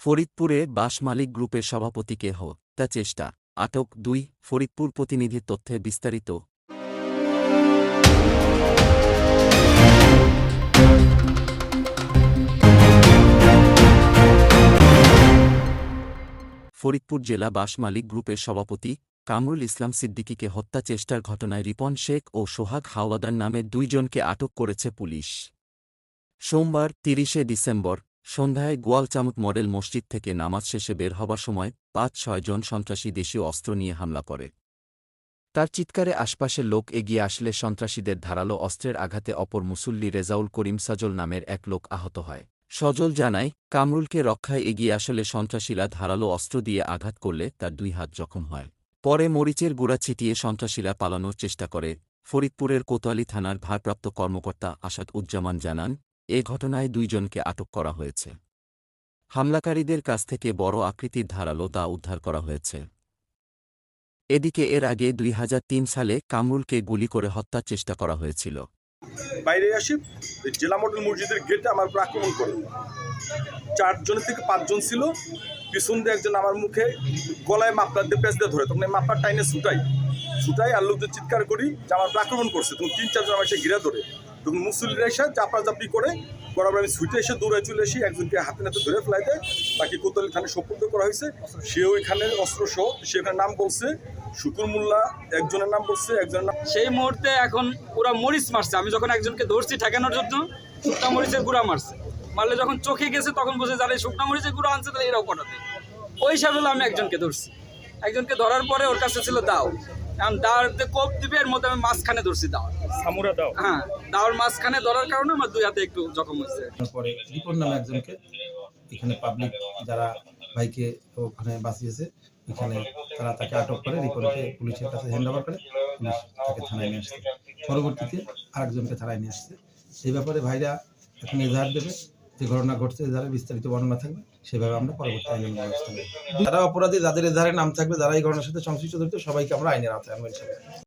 ফরিদপুরে বাস মালিক গ্রুপের সভাপতিকে হত্যা চেষ্টা। আটক দুই, ফরিদপুর প্রতিনিধির তথ্যে বিস্তারিত। ফরিদপুর জেলা বাস মালিক গ্রুপের সভাপতি কামরুল ইসলাম সিদ্দিকীকে হত্যা চেষ্টার ঘটনায় রিপন শেখ ও সোহাগ হাওয়াদার নামে দুইজনকে আটক করেছে পুলিশ। সোমবার তিরিশে ডিসেম্বর সন্ধ্যায় গোয়ালচামুত মডেল মসজিদ থেকে নামাজ শেষে বের হবার সময় পাঁচ ছয়জন সন্ত্রাসী দেশীয় অস্ত্র নিয়ে হামলা করে। তার চিৎকারে আশপাশের লোক এগিয়ে আসলে সন্ত্রাসীদের ধারালো অস্ত্রের আঘাতে অপর মুসল্লি রেজাউল করিম সাজল নামের এক লোক আহত হয়। সজল জানায়, কামরুলকে রক্ষায় এগিয়ে আসলে সন্ত্রাসীরা ধারালো অস্ত্র দিয়ে আঘাত করলে তার দুই হাত জখম হয়। পরে মরিচের গুড়া ছিটিয়ে সন্ত্রাসীরা পালানোর চেষ্টা করে। ফরিদপুরের কোতোয়ালি থানার ভারপ্রাপ্ত কর্মকর্তা আসাদ উজ্জামান জানান এ ঘটনায় দুইজনকে আটক করা হয়েছে। হামলাকারীদের কাছ থেকে বড় আকৃতির ধারালো তা উদ্ধার করা হয়েছে। এদিকে এর আগে দুই হাজার তিন সালে কামরুলকে গুলি করে হত্যার চেষ্টা করা হয়েছিল। বাইরে আসি জেলা মডেল মসজিদের গেটে আমার উপর আক্রমণ করে। চারজনের থেকে পাঁচজন ছিল। পিছন দিয়ে একজন আমার মুখে গলায় মাপলার দিয়ে পেঁচ দিয়ে ধরে। তখন এই মাপলার টাইনে ছুটাই। ছুটাই আর লোকদের চিৎকার করি যে আমার আক্রমণ করছে। তখন তিন, চারজন আমার এসে ঘিরে ধরে। তখন মুসল্লিরা এসে চাপড়া চাপড়ি করে বরাবর আমি ছুটে এসে দৌড়ে চলে এসে একজনকে হাতে নাতে ধরে ফেলাই দেয়। বাকি কোতলি থানায় সোপর্দ করা হয়েছে। সে ওইখানে অস্ত্র সহ, সে ওখানে নাম বলছে। শুকুর মোল্লা একজনের নাম বলছে, একজনের নাম সেই মুহূর্তে এখন ওরা মরিচ মারছে। আমি যখন একজনকে ধরছি ঠেকানোর জন্য, শুকনা মরিচের গুঁড়া মারছে। মারলে যখন চোখে গেছে তখন বুঝে যারা এই শুকনা মরিচের গুঁড়ো আনছে তাহলে এরাও কটাতে ওই হিসাবে হলো আমি একজনকে ধরছি। একজনকে ধরার পরে ওর কাছে ছিল দাও। দাওয়ার যে কোপ দিবে এর মধ্যে আমি মাঝখানে ধরছি দাওয়ার সামুরা দাও। হ্যাঁ দাওয়ার মাঝখানে ধরার কারণে আমার দুই হাতে একটু জখম হয়েছে। পরে রিপন নামে একজনকে এখানে পাবলিক যারা ভাইকে ওখানে বাঁচিয়েছে এখানে তারা তাকে আটক করে রিপনকে পুলিশের কাছে হ্যান্ড ওভার করে পুলিশ তাকে থানায় নিয়ে আসছে। পরবর্তীতে আরেকজনকে থানায় নিয়ে আসছে। সেই ব্যাপারে ভাইরা এখন এজাহার দেবে। যে ঘটনা ঘটছে, যারা বিস্তারিত বর্ণনা থাকবে, সেভাবে আমরা পরবর্তী আইনের ব্যবস্থা নেব যারা অপরাধী, যাদের ধারে নাম থাকবে, যারা এই ঘটনার সাথে সংশ্লিষ্ট সবাইকে আমরা আইনের আওতায় আনব।